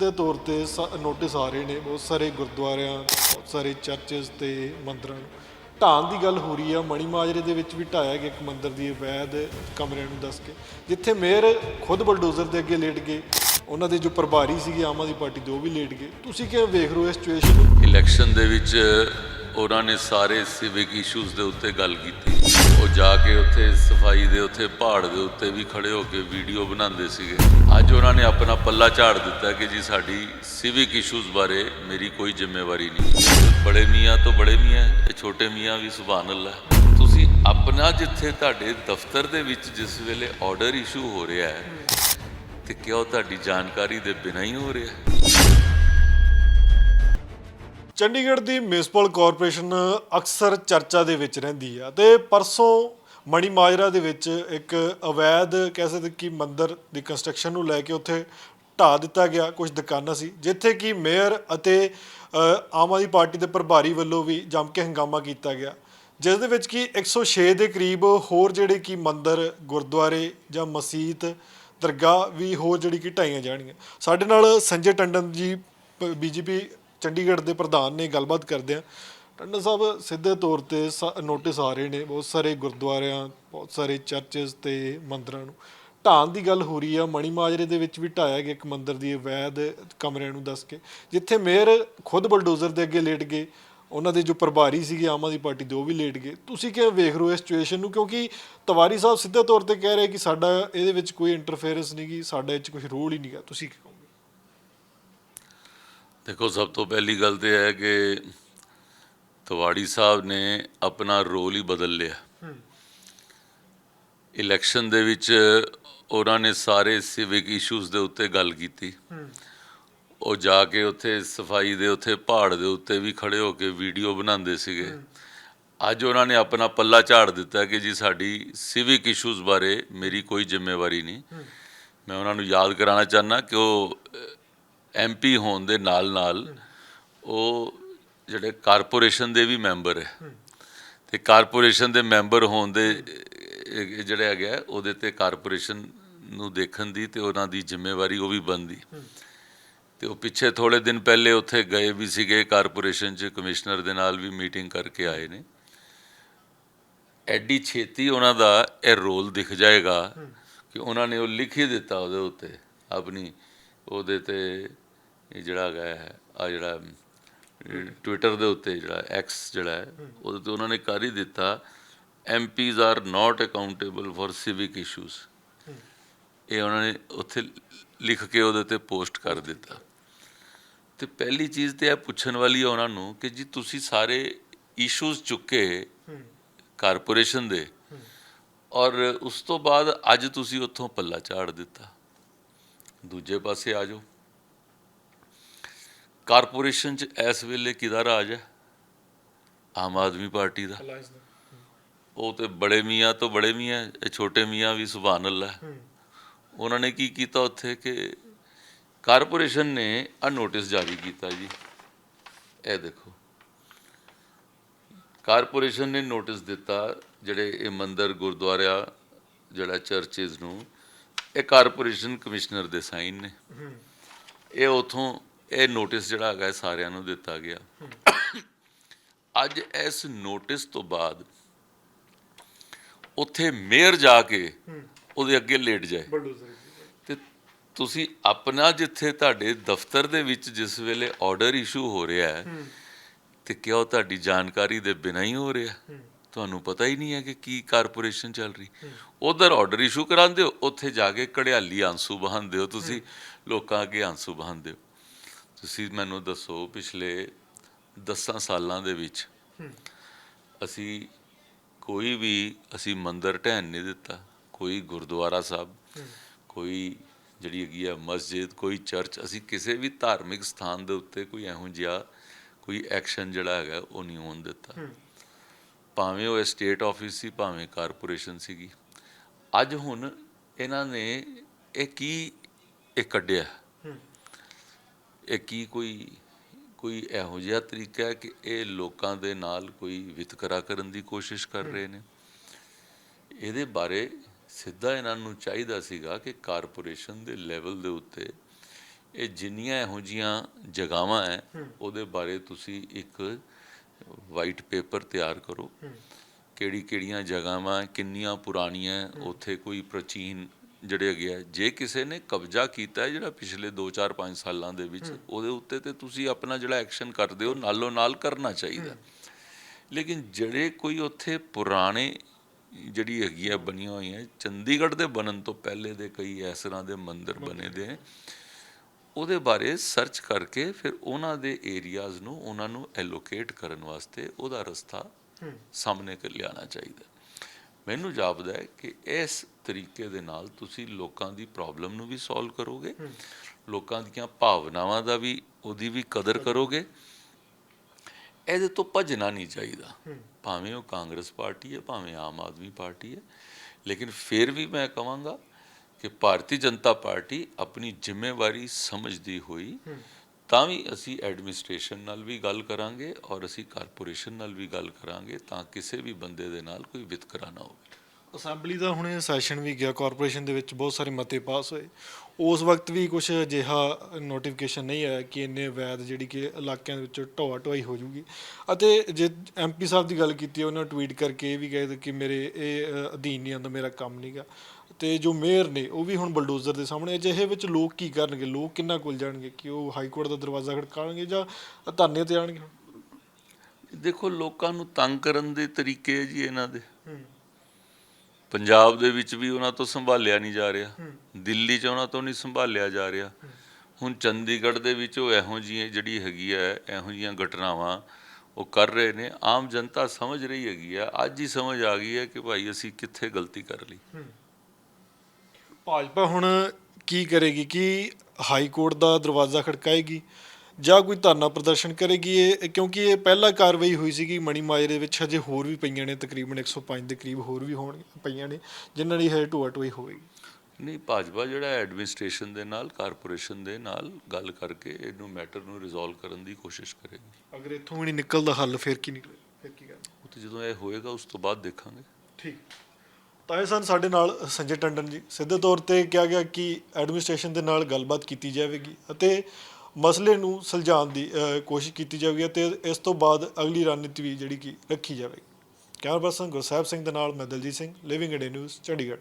ਸਿੱਧੇ ਤੌਰ ਤੇ ਸ- ਨੋਟਿਸ ਆ ਰਹੇ ਨੇ, ਬਹੁਤ ਸਾਰੇ ਗੁਰਦੁਆਰਿਆਂ, ਬਹੁਤ ਸਾਰੇ ਚਰਚਸ ਤੇ ਮੰਦਰਾਂ ਨੂੰ। ਢਾਣ ਦੀ ਗੱਲ ਹੋ ਰਹੀ ਆ, ਮਣੀ ਮਾਜਰੇ ਦੇ ਵਿੱਚ ਵੀ ਢਾਇਆ ਗਿਆ ਇੱਕ ਮੰਦਿਰ ਦੀ ਅਵੈਧ ਕਮਰਿਆਂ ਨੂੰ ਦੱਸ ਕੇ। ਜਿੱਥੇ ਮੇਅਰ ਖੁਦ ਬਲਡੋਜ਼ਰ ਦੇ ਅੱਗੇ ਲੇਟ ਗਏ, ਉਹਨਾਂ ਦੇ ਜੋ ਪ੍ਰਭਾਰੀ ਸੀਗੇ, ਆਮ ਆਦਮੀ ਪਾਰਟੀ ਦੇ, ਉਹ ਵੀ ਲੇਟ ਗਏ। ਤੁਸੀਂ ਕਿਵੇਂ ਵੇਖ ਰਹੇ ਹੋ ਇਸ ਸਿਚੁਏਸ਼ਨ ਨੂੰ? ਇਲੈਕਸ਼ਨ ਦੇ ਵਿੱਚ ਉਹਨਾਂ ਨੇ ਸਾਰੇ ਸਿਵਿਕ ਇਸ਼ੂਜ਼ ਦੇ ਉੱਤੇ ਗੱਲ ਕੀਤੀ। ਉਹ ਜਾ ਕੇ ਉੱਥੇ ਸਫ਼ਾਈ ਦੇ ਉੱਥੇ ਪਹਾੜ ਦੇ ਉੱਤੇ ਵੀ ਖੜੇ ਹੋ ਕੇ ਵੀਡੀਓ ਬਣਾਉਂਦੇ ਸੀਗੇ। ਅੱਜ ਉਹਨਾਂ ਨੇ ਆਪਣਾ ਪੱਲਾ ਝਾੜ ਦਿੱਤਾ ਕਿ ਜੀ ਸਾਡੀ ਸਿਵਿਕ ਇਸ਼ੂਜ਼ ਬਾਰੇ ਮੇਰੀ ਕੋਈ ਜ਼ਿੰਮੇਵਾਰੀ ਨਹੀਂ। ਬੜੇ ਮੀਆਂ ਤੋਂ ਬੜੇ ਮੀਆਂ, ਇਹ ਛੋਟੇ ਮੀਆਂ ਵੀ ਸੁਭਾਨ ਅੱਲਾ ਤੁਸੀਂ ਆਪਣਾ ਜਿੱਥੇ ਤੁਹਾਡੇ ਦਫ਼ਤਰ ਦੇ ਵਿੱਚ ਜਿਸ ਵੇਲੇ ਆਰਡਰ ਇਸ਼ੂ ਹੋ ਰਿਹਾ ਹੈ ਤੇ ਕਿਉਂ ਤੁਹਾਡੀ ਜਾਣਕਾਰੀ ਦੇ ਬਿਨਾਂ ਹੀ ਹੋ ਰਿਹਾ ਚੰਡੀਗੜ੍ਹ ਦੀ ਮਿਊਨਿਸਪਲ ਕਾਰਪੋਰੇਸ਼ਨ ਅਕਸਰ ਚਰਚਾ ਦੇ ਵਿੱਚ ਰਹਿੰਦੀ ਆ ਤੇ ਪਰਸੋਂ ਮਣੀ ਮਾਜਰਾ ਦੇ ਵਿੱਚ ਇੱਕ ਅਵੈਧ ਕਹਿ ਸਕਦੇ ਕਿ ਮੰਦਰ ਦੀ ਕੰਸਟਰਕਸ਼ਨ ਨੂੰ ਲੈ ਕੇ ਉੱਥੇ ਢਾ ਦਿੱਤਾ ਗਿਆ ਕੁਝ ਦੁਕਾਨਾਂ ਸੀ, ਜਿੱਥੇ ਕਿ ਮੇਅਰ ਅਤੇ ਆਮ ਆਦਮੀ ਪਾਰਟੀ ਦੇ ਪ੍ਰਭਾਰੀ ਵੱਲੋਂ ਵੀ ਜੰਮ ਕੇ ਹੰਗਾਮਾ ਕੀਤਾ ਗਿਆ, ਜਿਸ ਦੇ ਵਿੱਚ ਕਿ 106 ਦੇ ਕਰੀਬ ਹੋਰ ਜਿਹੜੇ ਕਿ ਮੰਦਰ, ਗੁਰਦੁਆਰੇ ਜਾਂ ਮਸਜਿਦ, ਦਰਗਾਹ ਵੀ ਹੋਰ ਜਿਹੜੀ ਕਿ ਢਾਈਆਂ ਜਾਣਗੀਆਂ। ਸਾਡੇ ਨਾਲ ਸੰਜੇ ਟੰਡਨ ਜੀ ਬੀਜੇਪੀ ਚੰਡੀਗੜ੍ਹ ਦੇ ਪ੍ਰਧਾਨ ਨੇ ਗੱਲਬਾਤ ਕਰਦੇ ਆ ਟੰਡਨ ਸਾਹਿਬ ਸਿੱਧੇ ਤੌਰ ਤੇ ਸ- ਨੋਟਿਸ ਆ ਰਹੇ ਨੇ, ਬਹੁਤ ਸਾਰੇ ਗੁਰਦੁਆਰਿਆਂ, ਬਹੁਤ ਸਾਰੇ ਚਰਚਸ ਤੇ ਮੰਦਰਾਂ ਨੂੰ। ਢਾਣ ਦੀ ਗੱਲ ਹੋ ਰਹੀ ਆ, ਮਣੀ ਮਾਜਰੇ ਦੇ ਵਿੱਚ ਵੀ ਢਾਇਆ ਗਿਆ ਇੱਕ ਮੰਦਿਰ ਦੀ ਅਵੈਧ ਕਮਰਿਆਂ ਨੂੰ ਦੱਸ ਕੇ। ਜਿੱਥੇ ਮੇਅਰ ਖੁਦ ਬਲਡੋਜ਼ਰ ਦੇ ਅੱਗੇ ਲੇਟ ਗਏ, ਉਹਨਾਂ ਦੇ ਜੋ ਪ੍ਰਭਾਰੀ ਸੀਗੇ, ਆਮ ਆਦਮੀ ਪਾਰਟੀ ਦੇ, ਉਹ ਵੀ ਲੇਟ ਗਏ। ਤੁਸੀਂ ਕਿਵੇਂ ਵੇਖ ਰਹੇ ਹੋ ਇਸ ਸਿਚੁਏਸ਼ਨ ਨੂੰ? ਕਿਉਂਕਿ ਤਵਾਰੀ ਸਾਹਿਬ ਸਿੱਧੇ ਤੌਰ ਤੇ ਕਹਿ ਰਹੇ ਕਿ ਸਾਡਾ ਇਹਦੇ ਵਿੱਚ ਕੋਈ ਇੰਟਰਫੇਰੈਂਸ ਨਹੀਂ ਗੀ ਸਾਡਾ ਇਹ 'ਚ ਕੋਈ ਰੋਲ ਹੀ ਨਹੀਂ ਗਾ ਤੁਸੀਂ ਕੀ ਦੇਖੋ ਸਭ ਤੋਂ ਪਹਿਲੀ ਗੱਲ ਤੇ ਹੈ ਕਿ ਤਵਾੜੀ ਸਾਹਿਬ ਨੇ ਆਪਣਾ ਰੋਲ ਹੀ ਬਦਲ ਲਿਆ। ਇਲੈਕਸ਼ਨ ਦੇ ਵਿੱਚ ਉਹਨਾਂ ਨੇ ਸਾਰੇ ਸਿਵਿਕ ਇਸ਼ੂਜ਼ ਦੇ ਉੱਤੇ ਗੱਲ ਕੀਤੀ। ਉਹ ਜਾ ਕੇ ਉੱਥੇ ਸਫ਼ਾਈ ਦੇ ਉੱਤੇ ਪਹਾੜ ਦੇ ਉੱਤੇ ਵੀ ਖੜੇ ਹੋ ਕੇ ਵੀਡੀਓ ਬਣਾਉਂਦੇ ਸੀਗੇ। ਅੱਜ ਉਹਨਾਂ ਨੇ ਆਪਣਾ ਪੱਲਾ ਝਾੜ ਦਿੱਤਾ ਕਿ ਜੀ ਸਾਡੀ ਸਿਵਿਕ ਇਸ਼ੂਜ਼ ਬਾਰੇ ਮੇਰੀ ਕੋਈ ਜ਼ਿੰਮੇਵਾਰੀ ਨਹੀਂ। ਮੈਂ ਉਹਨਾਂ ਨੂੰ ਯਾਦ ਕਰਾਉਣਾ ਚਾਹਨਾ ਕਿ ਉਹ ਐਮਪੀ ਹੋਣ ਦੇ ਨਾਲ ਨਾਲ ਉਹ ਜਿਹੜੇ ਕਾਰਪੋਰੇਸ਼ਨ ਦੇ ਵੀ ਮੈਂਬਰ ਹੈ। ਤੇ ਕਾਰਪੋਰੇਸ਼ਨ ਦੇ ਮੈਂਬਰ ਹੋਣ ਦੇ ਜਿਹੜਾ ਹੈਗਾ ਉਹਦੇ ਤੇ ਕਾਰਪੋਰੇਸ਼ਨ ਨੂੰ ਦੇਖਣ ਦੀ ਤੇ ਉਹਨਾਂ ਦੀ ਜ਼ਿੰਮੇਵਾਰੀ ਉਹ ਵੀ ਬਣਦੀ। ਤੇ ਉਹ ਪਿੱਛੇ ਥੋੜੇ ਦਿਨ ਪਹਿਲੇ ਉੱਥੇ ਗਏ ਵੀ ਸੀਗੇ ਕਾਰਪੋਰੇਸ਼ਨ ਚ ਕਮਿਸ਼ਨਰ ਦੇ ਨਾਲ ਵੀ ਮੀਟਿੰਗ ਕਰਕੇ ਆਏ ਨੇ। ਐਡੀ ਛੇਤੀ ਉਹਨਾਂ ਦਾ ਇਹ ਰੋਲ ਦਿਖ ਜਾਏਗਾ ਕਿ ਉਹਨਾਂ ਨੇ ਉਹ ਲਿਖ ਹੀ ਦਿੱਤਾ ਉਹਦੇ ਉੱਤੇ ਆਪਣੀ ਉਹਦੇ ਤੇ ਇਹ ਜਿਹੜਾ ਹੈਗਾ ਹੈ ਆ ਜਿਹੜਾ ਟਵਿੱਟਰ ਦੇ ਉੱਤੇ ਜਿਹੜਾ ਐਕਸ ਜਿਹੜਾ ਹੈ, ਉਹਦੇ ਤੇ ਉਹਨਾਂ ਨੇ ਕਰ ਹੀ ਦਿੱਤਾ MPs are not accountable for civic issues ਇਹ ਉਹਨਾਂ ਨੇ ਉੱਥੇ ਲਿਖ ਕੇ ਉਹਦੇ ਤੇ ਪੋਸਟ ਕਰ ਦਿੱਤਾ। ਤੇ ਪਹਿਲੀ ਚੀਜ਼ ਤੇ ਇਹ ਪੁੱਛਣ ਵਾਲੀ ਹੈ ਉਹਨਾਂ ਨੂੰ ਕਿ ਜੀ ਤੁਸੀਂ ਸਾਰੇ ਇਸ਼ੂਜ਼ ਚੁੱਕੇ ਕਾਰਪੋਰੇਸ਼ਨ ਦੇ, ਔਰ ਉਸ ਤੋਂ ਬਾਅਦ ਅੱਜ ਤੁਸੀਂ ਉੱਥੋਂ ਪੱਲਾ ਝਾੜ ਦਿੱਤਾ। ਦੂਜੇ ਪਾਸੇ ਆ ਜਾਓ। ਕਾਰਪੋਰੇਸ਼ਨ ਚ ਇਸ ਵੇਲੇ ਕਿਹਦਾ ਰਾਜ ਹੈ? ਆਮ ਆਦਮੀ ਪਾਰਟੀ ਦਾ। ਉਹ ਤੇ ਬੜੇ ਮੀਆਂ ਤੋਂ ਬੜੇ ਮੀਆਂ ਇਹ ਛੋਟੇ ਮੀਆਂ ਵੀ ਸੁਭਾਨ ਅੱਲਾ ਉਹਨਾਂ ਨੇ ਕੀ ਕੀਤਾ ਉੱਥੇ ਕਿ ਕਾਰਪੋਰੇਸ਼ਨ ਨੇ ਆ ਨੋਟਿਸ ਜਾਰੀ ਕੀਤਾ ਜੀ। ਇਹ ਦੇਖੋ। ਕਾਰਪੋਰੇਸ਼ਨ ਨੇ ਨੋਟਿਸ ਦਿੱਤਾ ਜਿਹੜੇ ਇਹ ਮੰਦਰ ਗੁਰਦੁਆਰਿਆ ਜਿਹੜਾ ਚਰਚਿਸ ਨੂੰ ਇਹ ਕਾਰਪੋਰੇਸ਼ਨ ਕਮਿਸ਼ਨਰ ਦੇ ਸਾਈਨ ਨੇ। ਇਹ ਉਥੋਂ ਇਹ ਨੋਟਿਸ ਜਿਹੜਾ ਹੈਗਾ ਸਾਰਿਆਂ ਨੂੰ ਦਿੱਤਾ ਗਿਆ। ਅੱਜ ਇਸ ਨੋਟਿਸ ਤੋਂ ਬਾਅਦ ਉੱਥੇ ਮੇਅਰ ਜਾ ਕੇ ਉਹਦੇ ਅੱਗੇ ਲੇਟ ਜਾਏ। ਤੇ ਤੁਸੀਂ ਆਪਣਾ ਜਿੱਥੇ ਤੁਹਾਡੇ ਦਫ਼ਤਰ ਦੇ ਵਿੱਚ ਜਿਸ ਵੇਲੇ ਆਰਡਰ ਇਸ਼ੂ ਹੋ ਰਿਹਾ ਹੈ ਤੇ ਕਿਉਂ ਤੁਹਾਡੀ ਜਾਣਕਾਰੀ ਦੇ ਬਿਨਾਂ ਹੀ ਹੋ ਰਿਹਾ? ਤੁਹਾਨੂੰ ਪਤਾ ਹੀ ਨਹੀਂ ਹੈ ਕਿ ਕੀ ਕਾਰਪੋਰੇਸ਼ਨ ਚੱਲ ਰਹੀ। ਉਧਰ ਆਰਡਰ ਇਸ਼ੂ ਕਰਾਉਂਦੇ ਹੋ ਉੱਥੇ ਜਾ ਕੇ ਕੜਿਆਲੀ ਆਂਸੂ ਬਹਾਉਂਦੇ ਹੋ ਤੁਸੀਂ ਲੋਕਾਂ ਅੱਗੇ ਆਂਸੂ ਬਹਾਉਂਦੇ ਹੋ। ਤੁਸੀਂ ਮੈਨੂੰ ਦੱਸੋ ਪਿਛਲੇ 10 ਸਾਲਾਂ ਦੇ ਵਿੱਚ ਅਸੀਂ ਕੋਈ ਵੀ ਅਸੀਂ ਮੰਦਰ ਢਹਿਣ ਨਹੀਂ ਦਿੱਤਾ। ਕੋਈ ਗੁਰਦੁਆਰਾ ਸਾਹਿਬ ਕੋਈ ਜਿਹੜੀ ਹੈਗੀ ਆ ਮਸਜਿਦ ਕੋਈ ਚਰਚ ਅਸੀਂ ਕਿਸੇ ਵੀ ਧਾਰਮਿਕ ਸਥਾਨ ਦੇ ਉੱਤੇ ਕੋਈ ਇਹੋ ਜਿਹਾ ਕੋਈ ਐਕਸ਼ਨ ਜਿਹੜਾ ਹੈਗਾ ਉਹ ਨਹੀਂ ਹੋਣ ਦਿੱਤਾ। ਭਾਵੇਂ ਉਹ ਸਟੇਟ ਆਫਿਸ ਸੀ ਭਾਵੇਂ ਕਾਰਪੋਰੇਸ਼ਨ ਸੀਗੀ। ਅੱਜ ਹੁਣ ਇਹਨਾਂ ਨੇ ਇਹ ਕੀ ਇਹ ਕੱਢਿਆ? ਇਹ ਕੀ ਕੋਈ ਕੋਈ ਇਹੋ ਜਿਹਾ ਤਰੀਕਾ ਹੈ ਕਿ ਇਹ ਲੋਕਾਂ ਦੇ ਨਾਲ ਕੋਈ ਵਿਤਕਰਾ ਕਰਨ ਦੀ ਕੋਸ਼ਿਸ਼ ਕਰ ਰਹੇ ਨੇ? ਇਹਦੇ ਬਾਰੇ ਸਿੱਧਾ ਇਹਨਾਂ ਨੂੰ ਚਾਹੀਦਾ ਸੀਗਾ ਕਿ ਕਾਰਪੋਰੇਸ਼ਨ ਦੇ ਲੈਵਲ ਦੇ ਉੱਤੇ ਇਹ ਜਿੰਨੀਆਂ ਇਹੋ ਜੀਆਂ ਜਗ੍ਹਾਵਾਂ ਹੈ ਉਹਦੇ ਬਾਰੇ ਤੁਸੀਂ ਇੱਕ ਵਾਈਟ ਪੇਪਰ ਤਿਆਰ ਕਰੋ। ਕਿਹੜੀ ਕਿਹੜੀਆਂ ਜਗ੍ਹਾਵਾਂ ਕਿੰਨੀਆਂ ਪੁਰਾਣੀਆਂ ਉੱਥੇ ਕੋਈ ਪ੍ਰਾਚੀਨ ਜਿਹੜੇ ਹੈਗੇ ਆ ਜੇ ਕਿਸੇ ਨੇ ਕਬਜ਼ਾ ਕੀਤਾ ਹੈ ਜਿਹੜਾ ਪਿਛਲੇ 2 4 5 ਸਾਲਾਂ ਦੇ ਵਿੱਚ ਉਹਦੇ ਉੱਤੇ ਤੇ ਤੁਸੀਂ ਆਪਣਾ ਜਿਹੜਾ ਐਕਸ਼ਨ ਕਰਦੇ ਹੋ ਨਾਲੋਂ ਨਾਲ ਕਰਨਾ ਚਾਹੀਦਾ। ਲੇਕਿਨ ਜਿਹੜੇ ਕੋਈ ਉੱਥੇ ਪੁਰਾਣੇ ਜਿਹੜੀ ਹੈਗੀ ਆ ਬਣੀਆਂ ਹੋਈਆਂ ਚੰਡੀਗੜ੍ਹ ਦੇ ਬਣਨ ਤੋਂ ਪਹਿਲੇ ਦੇ ਕਈ ਇਸ ਤਰ੍ਹਾਂ ਦੇ ਮੰਦਿਰ ਬਣੇ ਦੇ। ਉਹਦੇ ਬਾਰੇ ਸਰਚ ਕਰਕੇ ਫਿਰ ਉਹਨਾਂ ਦੇ ਏਰੀਆਜ਼ ਨੂੰ ਉਹਨਾਂ ਨੂੰ ਐਲੋਕੇਟ ਕਰਨ ਵਾਸਤੇ ਉਹਦਾ ਰਸਤਾ ਸਾਹਮਣੇ ਕਰ ਲਿਆਉਣਾ ਚਾਹੀਦਾ। ਮੈਨੂੰ ਜਾਪਦਾ ਹੈ ਕਿ ਇਸ ਤਰੀਕੇ ਦੇ ਨਾਲ ਤੁਸੀਂ ਲੋਕਾਂ ਦੀ ਪ੍ਰੋਬਲਮ ਨੂੰ ਵੀ ਸੋਲਵ ਕਰੋਗੇ ਲੋਕਾਂ ਦੀਆਂ ਭਾਵਨਾਵਾਂ ਦਾ ਵੀ ਉਹਦੀ ਵੀ ਕਦਰ ਕਰੋਗੇ। ਇਹਦੇ ਤੋਂ ਭੱਜਣਾ ਨਹੀਂ ਚਾਹੀਦਾ। ਭਾਵੇਂ ਉਹ ਕਾਂਗਰਸ ਪਾਰਟੀ ਹੈ ਭਾਵੇਂ ਆਮ ਆਦਮੀ ਪਾਰਟੀ ਹੈ। ਲੇਕਿਨ ਫਿਰ ਵੀ ਮੈਂ ਕਹਾਂਗਾ ਕਿ ਭਾਰਤੀ ਜਨਤਾ ਪਾਰਟੀ ਆਪਣੀ ਜ਼ਿੰਮੇਵਾਰੀ ਸਮਝਦੀ ਹੋਈ ਤਾਂ ਵੀ ਅਸੀਂ ਐਡਮਿਨਿਸਟ੍ਰੇਸ਼ਨ ਨਾਲ ਵੀ ਗੱਲ ਕਰਾਂਗੇ ਔਰ ਅਸੀਂ ਕਾਰਪੋਰੇਸ਼ਨ ਨਾਲ ਵੀ ਗੱਲ ਕਰਾਂਗੇ ਤਾਂ ਕਿਸੇ ਵੀ ਬੰਦੇ ਦੇ ਨਾਲ ਕੋਈ ਵਿਤਕਰਾ ਨਾ ਹੋਵੇ। ਅਸੈਂਬਲੀ ਦਾ ਹੁਣੇ ਸੈਸ਼ਨ ਵੀ ਗਿਆ, ਕਾਰਪੋਰੇਸ਼ਨ ਦੇ ਵਿੱਚ ਬਹੁਤ ਸਾਰੇ ਮਤੇ ਪਾਸ ਹੋਏ। ਉਸ ਵਕਤ ਵੀ ਕੁਝ ਅਜਿਹਾ ਨੋਟੀਫਿਕੇਸ਼ਨ ਨਹੀਂ ਆਇਆ ਕਿ ਇੰਨੇ ਵੈਦ ਜਿਹੜੀ ਕਿ ਇਲਾਕਿਆਂ ਦੇ ਵਿੱਚ ਢੋਆ ਢੋਆਈ ਹੋ ਜੂਗੀ। ਅਤੇ ਜੇ ਐਮਪੀ ਸਾਹਿਬ ਦੀ ਗੱਲ ਕੀਤੀ, ਉਹਨਾਂ ਟਵੀਟ ਕਰਕੇ ਇਹ ਵੀ ਕਹੇ ਕਿ ਮੇਰੇ, ਇਹ ਅਧੀਨ ਨਹੀਂ ਆਉਂਦਾ, ਮੇਰਾ ਕੰਮ ਨਹੀਂਗਾ ਤੇ ਜੋ ਮੇਅਰ ਨੇ ਉਹ ਵੀ ਹੁਣ ਬਲਡੋਜ਼ਰ ਦੇ ਸਾਹਮਣੇ ਅਜਿਹੇ ਵਿੱਚ ਲੋਕ ਕੀ ਕਰਨਗੇ? ਲੋਕ ਕਿੰਨਾ ਕੁਲ ਜਾਣਗੇ ਕਿ ਉਹ ਹਾਈ ਕੋਰਟ ਦਾ ਦਰਵਾਜ਼ਾ ਖੜਕਾਣਗੇ ਜਾਂ ਧਰਨੇ ਤੇ ਆਣਗੇ ਦੇਖੋ ਲੋਕਾਂ ਨੂੰ ਤੰਗ ਕਰਨ ਦੇ ਤਰੀਕੇ ਹੈ ਜੀ ਇਹਨਾਂ ਦੇ। ਪੰਜਾਬ ਦੇ ਵਿੱਚ ਵੀ ਉਹਨਾਂ ਤੋਂ ਸੰਭਾਲਿਆ ਨਹੀਂ ਜਾ ਰਿਹਾ। ਦਿੱਲੀ 'ਚ ਉਹਨਾਂ ਤੋਂ ਨਹੀਂ ਸੰਭਾਲਿਆ ਜਾ ਰਿਹਾ। ਹੁਣ ਚੰਡੀਗੜ੍ਹ ਦੇ ਵਿੱਚ ਉਹ ਇਹੋ ਜਿਹੀ ਜਿਹੜੀ ਹੈਗੀ ਹੈ ਇਹੋ ਜਿਹੀਆਂ ਘਟਨਾਵਾਂ ਉਹ ਕਰ ਰਹੇ ਨੇ। ਆਮ ਜਨਤਾ ਸਮਝ ਰਹੀ ਹੈਗੀ ਆ ਅੱਜ ਹੀ ਸਮਝ ਆ ਗਈ ਹੈ ਕਿ ਭਾਈ ਅਸੀਂ ਕਿੱਥੇ ਗਲਤੀ ਕਰ ਲਈ। ਭਾਜਪਾ ਹੁਣ ਕੀ ਕਰੇਗੀ ਕਿ ਹਾਈ ਕੋਰਟ ਦਾ ਦਰਵਾਜ਼ਾ ਖੜਕਾਏਗੀ ਜਾਂ ਕੋਈ ਧਰਨਾ ਪ੍ਰਦਰਸ਼ਨ ਕਰੇਗੀ? ਇਹ ਕਿਉਂਕਿ ਇਹ ਪਹਿਲਾ ਕਾਰਵਾਈ ਹੋਈ ਸੀਗੀ ਮਣੀ ਮਾਜਰੇ ਵਿੱਚ ਹਜੇ ਹੋਰ ਵੀ ਪਈਆਂ ਨੇ ਤਕਰੀਬਨ 105 ਦੇ ਕਰੀਬ ਹੋਰ ਵੀ ਹੋਣ ਪਈਆਂ ਨੇ ਜਿਨ੍ਹਾਂ ਦੀ ਹਜੇ ਢੋਆ ਢੋਈ ਹੋਵੇਗੀ। ਨਹੀਂ ਭਾਜਪਾ ਜਿਹੜਾ ਐਡਮਿਨਿਸਟ੍ਰੇਸ਼ਨ ਦੇ ਨਾਲ ਕਾਰਪੋਰੇਸ਼ਨ ਦੇ ਨਾਲ ਗੱਲ ਕਰਕੇ ਇਹਨੂੰ ਮੈਟਰ ਨੂੰ ਰਿਜ਼ੋਲਵ ਕਰਨ ਦੀ ਕੋਸ਼ਿਸ਼ ਕਰੇਗੀ। ਅਗਰ ਇੱਥੋਂ ਵੀ ਨਹੀਂ ਨਿਕਲਦਾ ਹੱਲ ਫਿਰ ਕੀ ਨਿਕਲੇ ਫਿਰ ਕੀ ਕਰਨਾ? ਉਹ ਤੇ ਜਦੋਂ ਇਹ ਹੋਏਗਾ ਉਸ ਤੋਂ ਬਾਅਦ ਦੇਖਾਂਗੇ। ਠੀਕ। ਤਾਂ ਇਹ ਸਨ ਸਾਡੇ ਨਾਲ ਸੰਜੇ ਟੰਡਨ ਜੀ। ਸਿੱਧੇ ਤੌਰ ਤੇ ਕਿਹਾ ਗਿਆ ਕਿ ਐਡਮਿਨਿਸਟ੍ਰੇਸ਼ਨ ਦੇ ਨਾਲ ਗੱਲਬਾਤ ਕੀਤੀ ਜਾਵੇਗੀ ਅਤੇ ਮਸਲੇ ਨੂੰ ਸੁਲਝਾਉਣ ਦੀ ਅ, ਕੋਸ਼ਿਸ਼ ਕੀਤੀ ਜਾਵੇਗੀ ਅਤੇ ਇਸ ਤੋਂ ਬਾਅਦ ਅਗਲੀ ਰਣਨੀਤੀ ਵੀ ਜਿਹੜੀ ਕਿ ਰੱਖੀ ਜਾਵੇਗੀ। ਕੈਮਰਾ ਪਰਸਨ ਗੁਰਸਾਹਿਬ ਸਿੰਘ ਦੇ ਨਾਲ ਮੈਂ Daljit Singh Living India News Chandigarh.